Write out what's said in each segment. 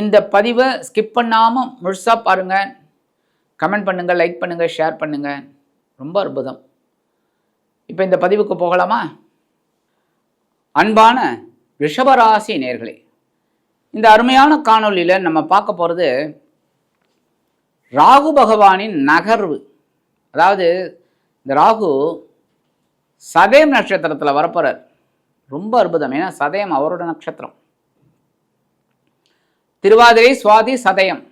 இந்த பதிவை ஸ்கிப் பண்ணாமல் முழுசாக பாருங்கள் கமெண்ட் பண்ணுங்கள் லைக் பண்ணுங்கள் ஷேர் பண்ணுங்கள் ரொம்ப அற்புதம். இப்போ இந்த பதிவுக்கு போகலாமா? அன்பான ரிஷபராசி நேர்களே இந்த அருமையான காணொளியில் நம்ம பார்க்க போகிறது ராகு பகவானின் நகர்வு. அதாவது இந்த ராகு சதயம் நட்சத்திரத்தில் வரப்போகிறார் ரொம்ப அற்புதம். ஏன்னா சதயம் அவரோட நட்சத்திரம். திருவாதிரை சுவாதி சதயம்.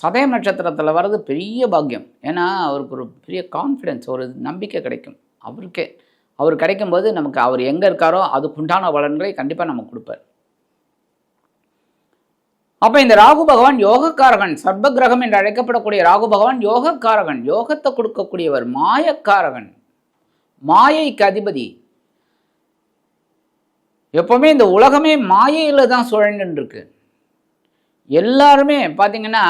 சதயம் நட்சத்திரத்தில் வர்றது பெரிய பாக்கியம். ஏன்னா அவருக்கு ஒரு பெரிய கான்ஃபிடென்ஸ் ஒரு நம்பிக்கை கிடைக்கும். அவருக்கே. அவர் கிடைக்கும்போது நமக்கு அவர் எங்கே இருக்காரோ அதுக்குண்டான பலன்களை கண்டிப்பாக நமக்கு கொடுப்பார். அப்போ இந்த ராகு பகவான் யோகக்காரகன் சர்ப கிரகம் என்று அழைக்கப்படக்கூடிய ராகு பகவான் யோகக்காரகன் யோகத்தை கொடுக்கக்கூடியவர் மாயக்காரகன். மாயைக்கு அதிபதி. எப்பவுமே இந்த உலகமே மாயையில் தான் சுழன்று இருக்கு. எல்லாருமே பார்த்தீங்கன்னா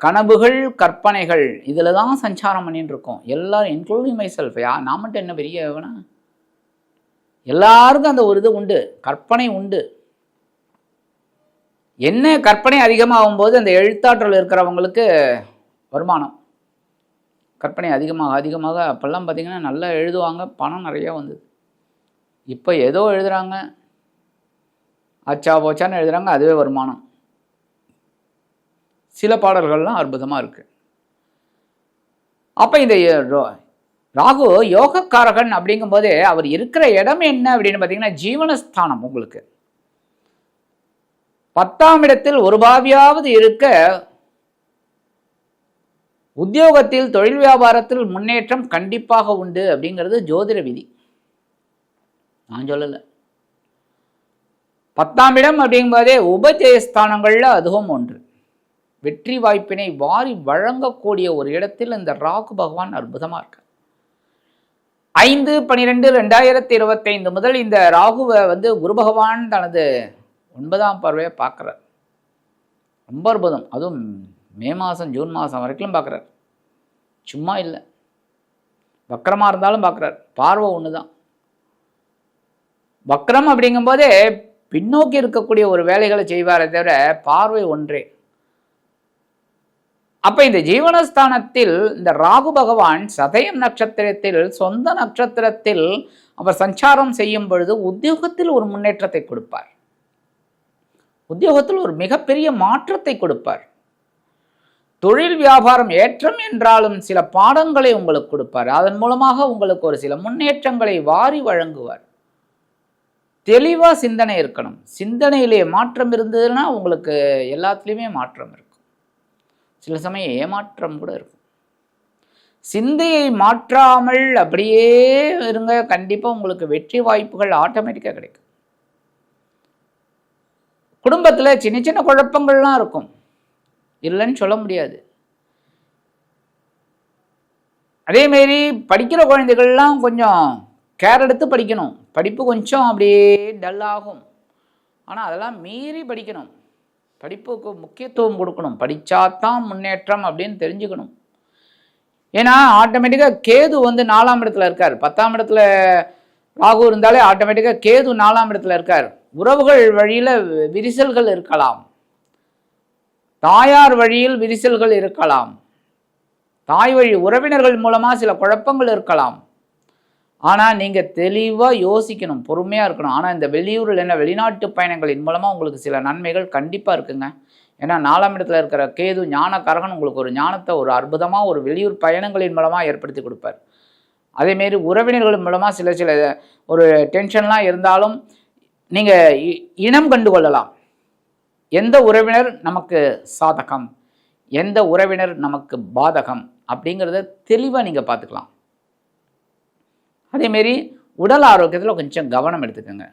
கனவுகள் கற்பனைகள் இதில் தான் சஞ்சாரம் பண்ணிட்டு இருக்கோம். எல்லாரும் இன்க்ளூடிங் மை செல்ஃப் யா? நான் மட்டும் என்ன பெரிய வேணா எல்லாருக்கும் அந்த ஒரு இது உண்டு. கற்பனை உண்டு. என்ன கற்பனை அதிகமாகும் போது அந்த எழுத்தாற்றல் இருக்கிறவங்களுக்கு வருமானம். கற்பனை அதிகமாக அதிகமாக அப்போல்லாம் பார்த்திங்கன்னா நல்லா எழுதுவாங்க. பணம் நிறையா வந்தது. இப்போ ஏதோ எழுதுகிறாங்க அச்சா போச்சான்னு எழுதுகிறாங்க அதுவே வருமானம். சில பாடல்கள்லாம் அற்புதமாக இருக்குது அப்போ இந்த ராகு யோகக்காரகன் அப்படிங்கும்போதே அவர் இருக்கிற இடம் என்ன அப்படின்னு பார்த்தீங்கன்னா ஜீவனஸ்தானம் உங்களுக்கு. பத்தாம் இடத்தில் ஒரு பாவியாவது இருக்க உத்தியோகத்தில் தொழில் வியாபாரத்தில் முன்னேற்றம் கண்டிப்பாக உண்டு அப்படிங்கிறது ஜோதிட விதி. நான் சொல்லலை. பத்தாம் இடம் அப்படிங்கும்போதே உபஜெயஸ்தானங்களில் அதுவும் ஒன்று. வெற்றி வாய்ப்பினை வாரி வழங்கக்கூடிய ஒரு இடத்தில் இந்த ராகு பகவான் அற்புதமாக இருக்கார். ஐந்து பனிரெண்டு ரெண்டாயிரத்தி இருபத்தைந்து முதல் இந்த ராகுவை வந்து குரு பகவான் தனது ஒன்பதாம் பார்வையை பார்க்குறார். ரொம்ப அற்புதம். அதுவும் மே மாதம் ஜூன் மாதம் வரைக்கும் பார்க்குறார். சும்மா இல்லை. வக்கரமாக இருந்தாலும் பார்க்குறார். பார்வை ஒன்று தான் வக்கரம் அப்படிங்கும்போதே பின்னோக்கி இருக்கக்கூடிய ஒரு வேலைகளை செய்வாரே தவிர பார்வை ஒன்றே. அப்ப இந்த ஜீவனஸ்தானத்தில் இந்த ராகு பகவான் சதயம் நட்சத்திரத்தில் சொந்த நட்சத்திரத்தில் அவர் சஞ்சாரம் செய்யும் பொழுது உத்தியோகத்தில் ஒரு முன்னேற்றத்தை கொடுப்பார். உத்தியோகத்தில் ஒரு மிகப்பெரிய மாற்றத்தை கொடுப்பார். தொழில் வியாபாரம் ஏற்றம் என்றாலும் சில பாடங்களை உங்களுக்கு கொடுப்பார். அதன் மூலமாக உங்களுக்கு ஒரு சில முன்னேற்றங்களை வாரி வழங்குவார். தெளிவாக சிந்தனை இருக்கணும். சிந்தனையிலே மாற்றம் இருந்ததுன்னா உங்களுக்கு எல்லாத்துலேயுமே மாற்றம் இருக்கும். சில சமயம் ஏமாற்றம் கூட இருக்கும். சிந்தையை மாற்றாமல் அப்படியே இருங்க. கண்டிப்பாக உங்களுக்கு வெற்றி வாய்ப்புகள் ஆட்டோமேட்டிக்காக கிடைக்கும். குடும்பத்தில் சின்ன சின்ன குழப்பங்கள்லாம் இருக்கும். இல்லைன்னு சொல்ல முடியாது. அதேமாரி படிக்கிற குழந்தைகள்லாம் கொஞ்சம் கேர் எடுத்து படிக்கணும். படிப்பு கொஞ்சம் அப்படியே டல் ஆகும். ஆனால் அதெல்லாம் மீறி படிக்கணும். படிப்புக்கு முக்கியத்துவம் கொடுக்கணும். படித்தாத்தான் முன்னேற்றம் அப்படின்னு தெரிஞ்சுக்கணும். ஏன்னா ஆட்டோமேட்டிக்காக கேது வந்து நாலாம் இடத்துல இருக்கார். பத்தாம் இடத்துல ராகு இருந்தாலே ஆட்டோமேட்டிக்காக கேது நாலாம் இடத்துல இருக்கார். உறவுகள் வழியில் விரிசல்கள் இருக்கலாம். தாயார் வழியில் விரிசல்கள் இருக்கலாம். தாய் வழி உறவினர்கள் மூலமாக சில குழப்பங்கள் இருக்கலாம். ஆனால் நீங்கள் தெளிவாக யோசிக்கணும் பொறுமையாக இருக்கணும். ஆனால் இந்த வெளியூரில் என்ன வெளிநாட்டு பயணங்களின் மூலமாக உங்களுக்கு சில நன்மைகள் கண்டிப்பாக இருக்குங்க. ஏன்னா நாலாம் இடத்துல இருக்கிற கேது ஞானக்காரகன் உங்களுக்கு ஒரு ஞானத்தை ஒரு அற்புதமாக ஒரு வெளியூர் பயணங்களின் மூலமாக ஏற்படுத்தி கொடுப்பார். அதேமாரி உறவினர்கள் மூலமாக சில சில ஒரு டென்ஷன்லாம் இருந்தாலும் நீங்கள் இனம் கண்டு கொள்ளலாம். எந்த உறவினர் நமக்கு சாதகம்? எந்த உறவினர் நமக்கு பாதகம்? அப்படிங்கிறத தெளிவாக நீங்கள் பார்த்துக்கலாம். அதேமாரி உடல் ஆரோக்கியத்தில் கொஞ்சம் கவனம் எடுத்துக்கோங்க.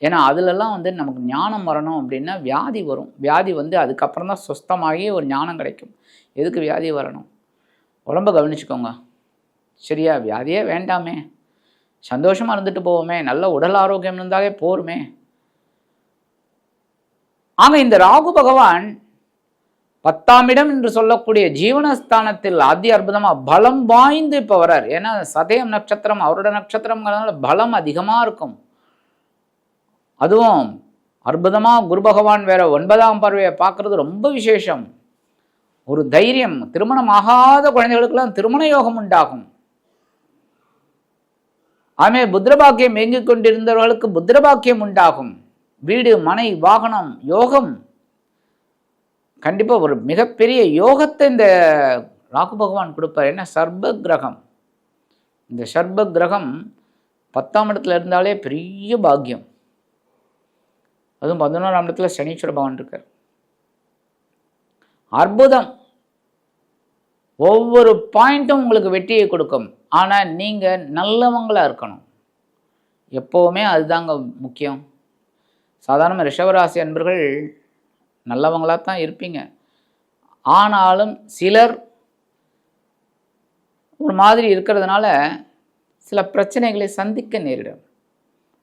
ஏன்னா அதிலெல்லாம் வந்து நமக்கு ஞானம் வரணும் அப்படின்னா வியாதி வரும். வியாதி வந்து அதுக்கப்புறம் தான் சுஸ்தமாகி ஒரு ஞானம் கிடைக்கும். எதுக்கு வியாதி வரணும்? உடம்ப கவனிச்சுக்கோங்க. சரியா? வியாதியே வேண்டாமே. சந்தோஷமாக இருந்துட்டு போவோமே. நல்ல உடல் ஆரோக்கியம் இருந்தாலே போருமே. ஆக இந்த ராகு பகவான் பத்தாம் இடம் என்று சொல்லக்கூடிய ஜீவனஸ்தானத்தில் அதி அற்புதமாக பலம் வாய்ந்து இப்போ வர்றார் ஏன்னா சதயம் நட்சத்திரம் அவரோட நட்சத்திரங்கிறதுனால பலம் அதிகமாக இருக்கும். அதுவும் அற்புதமாக குரு பகவான் வேற ஒன்பதாம் பார்வையை பார்க்கறது ரொம்ப விசேஷம். ஒரு தைரியம் திருமணம் ஆகாத குழந்தைகளுக்கெல்லாம் திருமண யோகம் உண்டாகும். ஆமே புத்திரபாக்கியம் இயங்கிக் கொண்டிருந்தவர்களுக்கு புத்திரபாக்கியம் உண்டாகும். வீடு மனை வாகனம் யோகம் கண்டிப்பாக ஒரு மிகப்பெரிய யோகத்தை இந்த ராகு பகவான் கொடுப்பார். என்ன? சர்ப கிரகம் இந்த சர்ப கிரகம் பத்தாம் இடத்துல இருந்தாலே பெரிய பாக்கியம். அதுவும் பதினோராம் இடத்துல சனீஸ்வர பகவான் இருக்கார். அற்புதம். ஒவ்வொரு பாயிண்ட்டும் உங்களுக்கு வெற்றியை கொடுக்கும். ஆனால் நீங்கள் நல்லவங்களாக இருக்கணும். எப்போவுமே அதுதாங்க முக்கியம். சாதாரண ரிஷவராசி அன்பர்கள் நல்லவங்களாக தான் இருப்பீங்க. ஆனாலும் சிலர் ஒரு மாதிரி இருக்கிறதுனால சில பிரச்சனைகளை சந்திக்க நேரிடும்.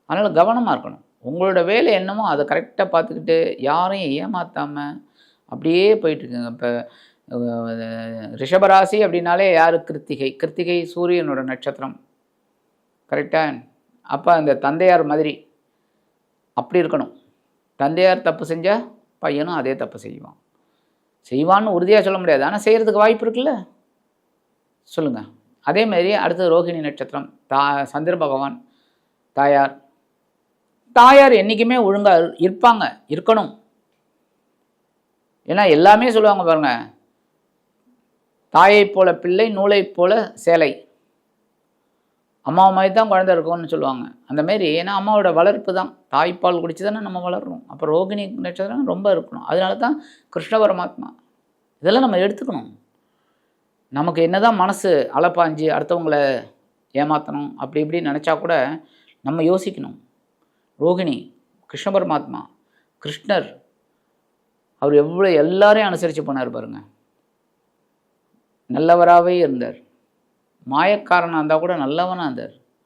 அதனால் கவனமாக இருக்கணும். உங்களோட வேலை என்னமோ அதை கரெக்டாக பார்த்துக்கிட்டு யாரையும் ஏமாற்றாமல் அப்படியே போயிட்டுருக்குங்க இப்போ ரிஷபராசி அப்படின்னாலே யார்? கிருத்திகை. கிருத்திகை சூரியனோட நட்சத்திரம். கரெக்டாக அப்போ அந்த தந்தையார் மாதிரி அப்படி இருக்கணும். தந்தையார் தப்பு செஞ்சால் பையனும் அதே தப்பு செய்வான். செய்வான்னு உறுதியாக சொல்ல முடியாது. ஆனால் செய்கிறதுக்கு வாய்ப்பு இருக்குல்ல? சொல்லுங்கள் அதே மாதிரி அடுத்தது ரோஹிணி நட்சத்திரம். தா சந்திர பகவான் தாயார். தாயார் என்றைக்குமே ஒழுங்காக இருப்பாங்க. இருக்கணும். ஏன்னா எல்லாமே சொல்லுவாங்க பாருங்கள் தாயை போல பிள்ளை நூலை போல சேலை. அம்மா மாதிரி தான் குழந்தை இருக்கும்னு சொல்லுவாங்க. அந்த மாரி ஏன்னா அம்மாவோட வளர்ப்பு தான். தாய்ப்பால் குடிச்சு தானே நம்ம வளர்றோம். அப்போ ரோகிணி நட்சத்திரம் ரொம்ப இருக்கணும். அதனால தான் கிருஷ்ண பரமாத்மா. இதெல்லாம் நம்ம எடுத்துக்கணும். நமக்கு என்ன தான் மனசு அலப்பாஞ்சு அடுத்தவங்கள ஏமாற்றணும் அப்படி இப்படி நினச்சா கூட நம்ம யோசிக்கணும். ரோகிணி கிருஷ்ண பரமாத்மா கிருஷ்ணர் அவர் எவ்வளோ எல்லாரையும் அனுசரித்து போனார் பாருங்கள் நல்லவராகவே இருந்தார். மாயக்காரனாக இருந்தால் கூட நல்லவனாக இருந்தார்.